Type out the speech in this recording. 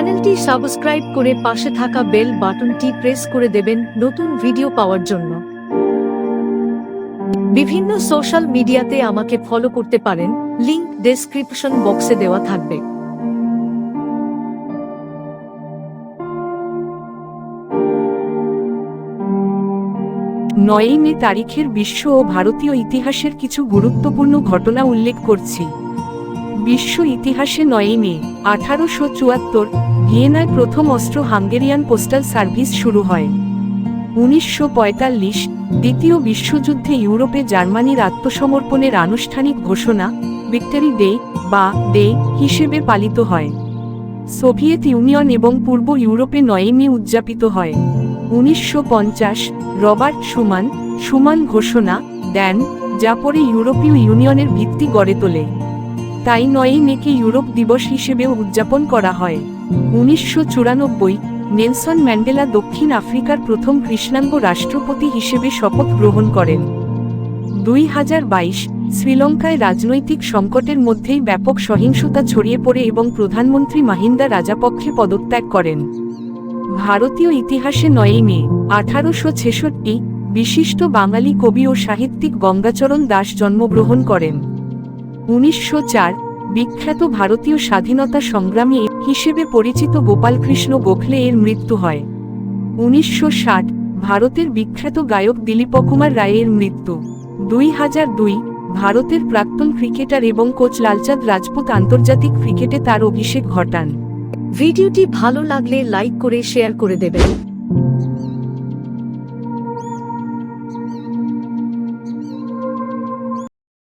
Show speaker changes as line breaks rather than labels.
চ্যানেলটি সাবস্ক্রাইব করে পাশে থাকা বেল বাটনটি প্রেস করে দেবেন নতুন ভিডিও পাওয়ার জন্য। বিভিন্ন সোশ্যাল মিডিয়াতে আমাকে ফলো করতে পারেন, লিংক ডেসক্রিপশন বক্সে দেওয়া থাকবে।
নয়ই মে তারিখের বিশ্ব ও ভারতীয় ইতিহাসের কিছু গুরুত্বপূর্ণ ঘটনা উল্লেখ করছি। বিশ্ব ইতিহাসে নয়ই মে, আঠারোশো চুয়াত্তর, ভিয়েনায় প্রথম অস্ত্র হাঙ্গেরিয়ান পোস্টাল সার্ভিস শুরু হয়। উনিশশো পঁয়তাল্লিশ, দ্বিতীয় বিশ্বযুদ্ধে ইউরোপে জার্মানির আত্মসমর্পণের আনুষ্ঠানিক ঘোষণা, ভিক্টরি ডে, বা ডে, হিসেবে পালিত হয়। সোভিয়েত ইউনিয়ন এবং পূর্ব ইউরোপে নয়ই মে উদযাপিত হয়। উনিশশো পঞ্চাশ, রবার্ট সুমান সুমান ঘোষণা দেন, যা পরে ইউরোপীয় ইউনিয়নের ভিত্তি গড়ে তোলে। তাই নয়ই মেকে ইউরোপ দিবস হিসেবেও উদযাপন করা হয়। উনিশশো চুরানব্বই, নেলসন ম্যান্ডেলা দক্ষিণ আফ্রিকার প্রথম কৃষ্ণাঙ্গ রাষ্ট্রপতি হিসেবে শপথ গ্রহণ করেন। দুই হাজার বাইশ, শ্রীলঙ্কায় রাজনৈতিক সংকটের মধ্যেই ব্যাপক সহিংসতা ছড়িয়ে পড়ে এবং প্রধানমন্ত্রী মাহিন্দা রাজাপক্ষে পদত্যাগ করেন। ভারতীয় ইতিহাসে নয়ই মে, আঠারোশো ছেষট্টি, বিশিষ্ট বাঙালি কবি ও সাহিত্যিক গঙ্গাচরণ দাস জন্মগ্রহণ করেন। উনিশশো চার, বিখ্যাত ভারতীয় স্বাধীনতা সংগ্রামী হিসেবে পরিচিত গোপালকৃষ্ণ গোখলে এর মৃত্যু হয়। উনিশশো ষাট, ভারতের বিখ্যাত গায়ক দিলীপ কুমার রায়ের মৃত্যু। দুই হাজার দুই, ভারতের প্রাক্তন ক্রিকেটার এবং কোচ লালচাঁদ রাজপুত আন্তর্জাতিক ক্রিকেটে তার অভিষেক ঘটান।
ভিডিওটি ভালো লাগলে লাইক করে শেয়ার করে দেবেন।